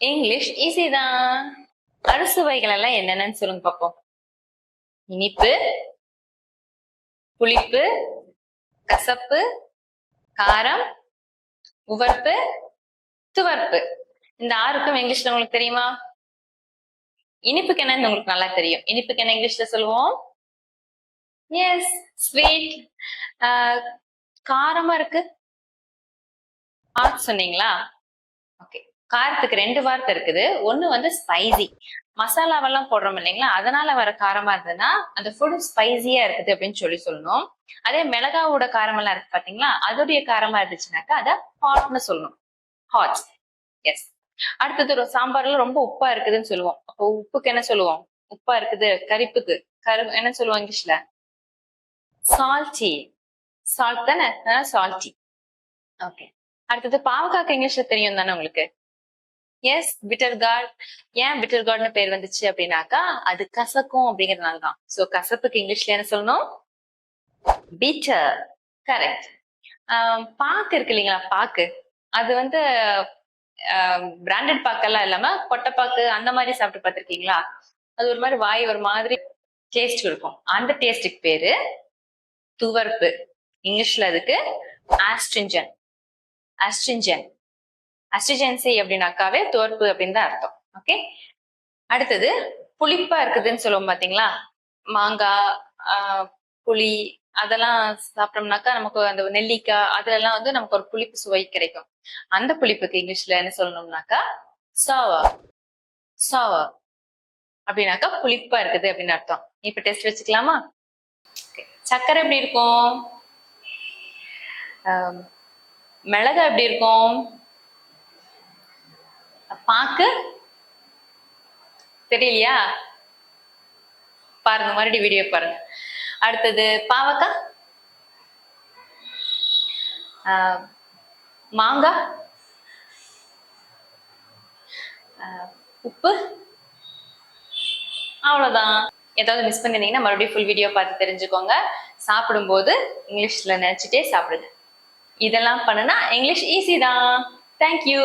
English easy தான். அறுசுவைகள் எல்லாம் என்னென்னு சொல்லுங்க பார்ப்போம் இனிப்பு புளிப்பு கசப்பு காரம் உவர்ப்பு துவர்ப்பு. இந்த ஆறுக்கும் இங்கிலீஷ்ல உங்களுக்கு தெரியுமா? இனிப்புக்கு என்னன்னு உங்களுக்கு நல்லா தெரியும். இனிப்புக்கு என்ன இங்கிலீஷ்ல சொல்லுவோம்? எஸ் ஸ்வீட் காரமா இருக்கு. ஆட் சொன்னீங்களா? ஓகே காரத்துக்கு ரெண்டு வார்த்தை இருக்குது. ஒன்று வந்து ஸ்பைசி மசாலாவெல்லாம் போடுறோம் இல்லைங்களா? அதனால வர காரமா இருந்ததுன்னா அந்த ஃபுட் ஸ்பைசியா இருக்குது அப்படின்னு சொல்லி சொல்லணும் அதே மிளகாவோட காரமெல்லாம் இருக்கு பாத்தீங்களா? அதோடைய காரமா இருந்துச்சுனாக்கா அதை ஹாட்னு சொல்லணும் ஹாட் எஸ் அடுத்தது ஒரு சாம்பார்ல ரொம்ப உப்பா இருக்குதுன்னு சொல்லுவோம். அப்போ உப்புக்கு என்ன சொல்லுவோம்? உப்பா இருக்குது. கரிப்புக்கு. கரு என்ன சொல்லுவோம் இங்கிலீஷ்ல? சால்ட்டி சால்ட் தானே? சால்ட்டி ஓகே அடுத்தது பாவக்காக்கு இங்கிலீஷ்ல தெரியும் தானே உங்களுக்கு? எஸ் பிட்டர் கார்ட் ஏன் பிட்டர் கார்ட்னு பேர் வந்துச்சு அப்படின்னாக்கா அது கசக்கும் அப்படிங்கறதுனால தான் ஸோ கசப்புக்கு இங்கிலீஷ்ல என்ன சொல்லணும்? பீட்டர் கரெக்ட் பாக்கு இருக்கு இல்லைங்களா பாக்கு? அது வந்து பிராண்டட் பாக்கெல்லாம் இல்லாம கொட்டைப்பாக்கு அந்த மாதிரி சாப்பிட்டு பார்த்துருக்கீங்களா? அது ஒரு மாதிரி வாய் ஒரு மாதிரி டேஸ்ட் இருக்கும். அந்த டேஸ்டுக்கு பேரு துவர்ப்பு. இங்கிலீஷ்ல அதுக்கு ஆஸ்ட்ரிஞ்சன் ஆஸ்ட்ரிஞ்சன் அஸ்டிஜென்சி அப்படின்னாக்காவே தோற்பு அப்படின்னு தான் அர்த்தம். ஓகே அடுத்தது புளிப்பா இருக்குதுன்னு சொல்லுவோம் பாத்தீங்களா? மாங்காய் ஆஹ் புளி அதெல்லாம் சாப்பிட்டோம்னாக்கா நமக்கு அந்த நெல்லிக்காய் அதுலலாம் வந்து நமக்கு ஒரு புளிப்பு சுவை கிடைக்கும். அந்த புளிப்புக்கு இங்கிலீஷ்ல என்ன சொல்லணும்னாக்கா சாவா சாவா அப்படின்னாக்கா புளிப்பா இருக்குது அப்படின்னு அர்த்தம். இப்ப டெஸ்ட் வச்சுக்கலாமா? Okay. சக்கரை எப்படி இருக்கும்? மிளகா எப்படி இருக்கும்? பாக்கு? தெரியலையா? பாருங்க மறுபடியும் வீடியோ பாருங்க. அடுத்தது பாவக்கா? மாங்காய் ஆஹ், உப்பு? அவ்வளோதான் ஏதாவது மிஸ் பண்ணிருந்தீங்கன்னா மறுபடியும் ஃபுல் வீடியோ பார்த்து தெரிஞ்சுக்கோங்க. சாப்பிடும்போது இங்கிலீஷ்ல நினச்சிட்டே சாப்பிடுங்க. இதெல்லாம் பண்ணுனா இங்கிலீஷ் ஈஸி தான். தேங்க்யூ